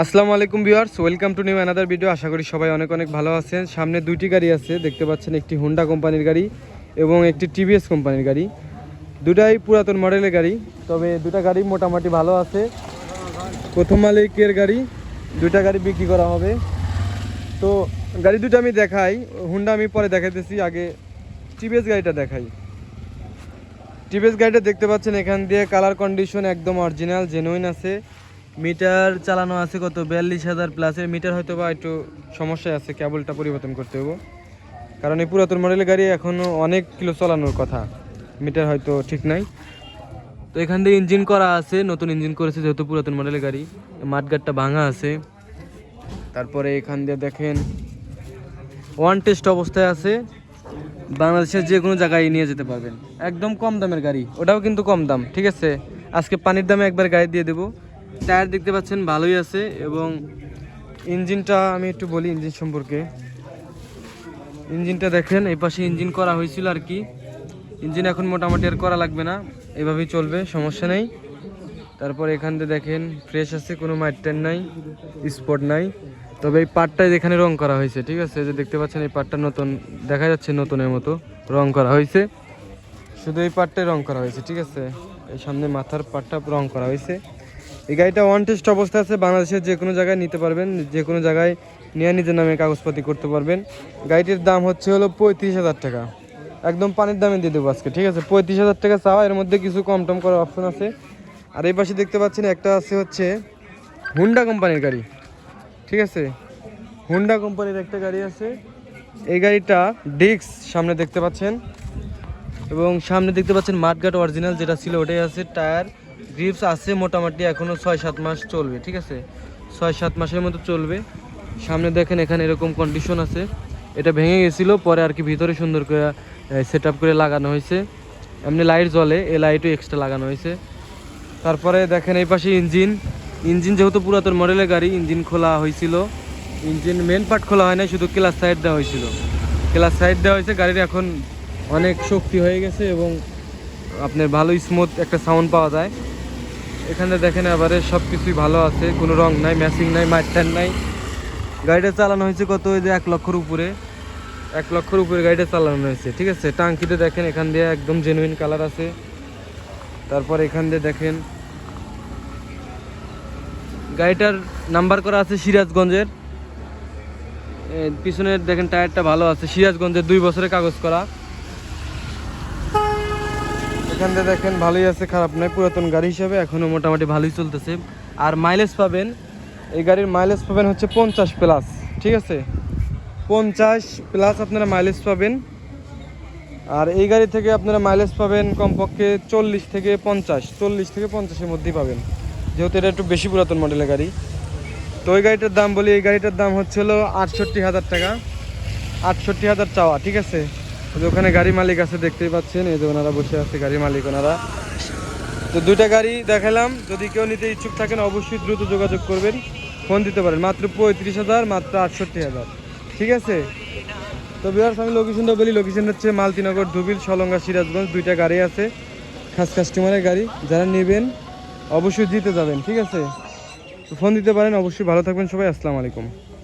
আসসালামু আলাইকুম viewers, welcome to new another video. আশা করি সবাই অনেক অনেক ভালো আছেন। সামনে দুইটি গাড়ি আছে, দেখতে পাচ্ছেন একটি হুন্ডা কোম্পানির গাড়ি এবং একটি টিভিএস কোম্পানির গাড়ি। দুটাই পুরাতন মডেলের গাড়ি, তবে দুটা গাড়ি মোটামুটি ভালো আছে। প্রথম মালিকের গাড়ি, দুইটা গাড়ি বিক্রি করা হবে। তো গাড়ি দুটো আমি দেখাই হুন্ডা আমি পরে দেখাইতেছি, আগে টিভিএস গাড়িটা দেখাই। টিভিএস গাড়িটা দেখতে পাচ্ছেন, এখান দিয়ে কালার কন্ডিশন একদম অরিজিনাল জেনুইন আছে। মিটার চালানো আছে কত? বিয়াল্লিশ হাজার প্লাসের মিটার হয়তো বা একটু সমস্যা আছে, কেবলটা পরিবর্তন করতে হবে কারণ এই পুরাতন মডেলের গাড়ি এখনও অনেক কিলো চালানোর কথা। মিটার হয়তো ঠিক নাই। তো এখান দিয়ে ইঞ্জিন করা আছে, নতুন ইঞ্জিন করেছে যেহেতু পুরাতন মডেলের গাড়ি। মাঠগাটটা ভাঙা আছে। তারপরে এখান দিয়ে দেখেন ওয়ান টেস্ট অবস্থায় আছে। বাংলাদেশের যে কোনো জায়গায় নিয়ে যেতে পারবেন। একদম কম দামের গাড়ি, ওটাও কিন্তু কম দাম, ঠিক আছে? আজকে পানির দামে একবার গাড়ি দিয়ে দেবো। টায়ার দেখতে পাচ্ছেন, ভালোই আছে এবং ইঞ্জিনটা আমি একটু বলি ইঞ্জিন সম্পর্কে। ইঞ্জিনটা দেখেন, এই পাশে ইঞ্জিন করা হয়েছিল আর কি। ইঞ্জিন এখন মোটামুটি আর করা লাগবে না, এভাবেই চলবে, সমস্যা নেই। তারপর এখান থেকে দেখেন ফ্রেশ আছে, কোনো মাইটেন নাই স্পট নাই। তবে এই পার্টটা এখানে রং করা হয়েছে, ঠিক আছে? যে দেখতে পাচ্ছেন, এই পার্টটা নতুন, দেখা যাচ্ছে নতুনের মতো রং করা হয়েছে। শুধু এই পার্টটাই রং করা হয়েছে, ঠিক আছে? এই সামনে মাথার পার্টটা রং করা হয়েছে। এই গাড়িটা ওয়ান টেস্ট অবস্থায় আছে, বাংলাদেশের যে কোনো জায়গায় নিতে পারবেন, যে কোনো জায়গায় নিয়ে নিজের নামে কাগজপাতি করতে পারবেন। গাড়িটির দাম হচ্ছে হলো পঁয়ত্রিশ হাজার টাকা। একদম পানির দামে দিয়ে দেবো আজকে, ঠিক আছে? পঁয়ত্রিশ হাজার টাকা চাওয়া, এর মধ্যে কিছু কম টম করার অপশন আছে। আর এই পাশে দেখতে পাচ্ছেন, একটা আছে হচ্ছে হুন্ডা কোম্পানির গাড়ি, ঠিক আছে? হুন্ডা কোম্পানির একটা গাড়ি আছে। এই গাড়িটা ডিক্স সামনে দেখতে পাচ্ছেন। এবং সামনে দেখতে পাচ্ছেন মাঠঘাট অরিজিনাল যেটা ছিল, ওটাই আছে টায়ার। গ্রিপস আছে মোটামুটি এখনও ছয় সাত মাস চলবে, ঠিক আছে? ছয় সাত মাসের মতো চলবে। সামনে দেখেন এখানে এরকম কন্ডিশন আছে। এটা ভেঙে গেছিল, পরে আর কি ভিতরে সুন্দর করে সেট করে লাগানো হয়েছে। এমনি লাইট জ্বলে, এই লাইটও এক্সট্রা লাগানো হয়েছে। তারপরে দেখেন এই পাশে ইঞ্জিন ইঞ্জিন যেহেতু পুরাতন মডেলের গাড়ি ইঞ্জিন খোলা হয়েছিল। ইঞ্জিন মেন পার্ট খোলা হয় না শুধু ক্লাস সাইড দেওয়া হয়েছিল। ক্লাস সাইড দেওয়া হয়েছে, গাড়ির এখন অনেক শক্তি হয়ে গেছে এবং আপনার ভালো স্মুথ একটা সাউন্ড পাওয়া যায়। এখানে দেখেন এবারে সব কিছুই ভালো আছে, কোনো রং নাই ম্যাচিং নাই মাইটার নাই। গাড়িটা চালানো হয়েছে কত? ওই যে এক লক্ষর উপরে। এক লক্ষর উপরে গাড়িটা চালানো হয়েছে, ঠিক আছে? টাঙ্কিতে দেখেন, এখান দিয়ে একদম জেনুইন কালার আছে। তারপর এখান দিয়ে দেখেন, গাড়িটার নাম্বার করা আছে সিরাজগঞ্জের। পিছনের দেখেন টায়ারটা ভালো আছে। সিরাজগঞ্জের দুই বছরের কাগজ করা। এখান থেকে দেখেন ভালোই আছে, খারাপ নয় পুরাতন গাড়ি হিসাবে এখনও মোটামুটি ভালোই চলতেছে। আর মাইলেজ পাবেন, এই গাড়ির মাইলেজ পাবেন হচ্ছে পঞ্চাশ প্লাস ঠিক আছে? পঞ্চাশ প্লাস আপনারা মাইলেজ পাবেন। আর এই গাড়ি থেকে আপনারা মাইলেজ পাবেন কমপক্ষে চল্লিশ থেকে পঞ্চাশ, চল্লিশ থেকে পঞ্চাশের মধ্যেই পাবেন। যেহেতু এটা একটু বেশি পুরাতন মডেলের গাড়ি। তো ওই গাড়িটার দাম বলি, এই গাড়িটার দাম হচ্ছে হলো আটষট্টি হাজার টাকা, আটষট্টি হাজার চাওয়া, ঠিক আছে? ওখানে গাড়ি মালিক আছে, দেখতেই পাচ্ছেন, এই যে ওনারা বসে আছে গাড়ি মালিক ওনারা। তো দুইটা গাড়ি দেখালাম, যদি কেউ নিতে ইচ্ছুক থাকেন, অবশ্যই দ্রুত যোগাযোগ করবেন, ফোন দিতে পারেন। মাত্র পঁয়ত্রিশ হাজার, মাত্র আটষট্টি হাজার। ঠিক আছে? তো বিহার আমি লোকেশনটা বলি। লোকেশন হচ্ছে মালতিনগর, ধুবিল, সলঙ্গা, সিরাজগঞ্জ, দুইটা গাড়ি আছে। খাস কাস্টমারের গাড়ি, যারা নেবেন, অবশ্যই দিতে যাবেন, ঠিক আছে? ফোন দিতে পারেন, অবশ্যই ভালো থাকবেন সবাই। আসসালামু আলাইকুম।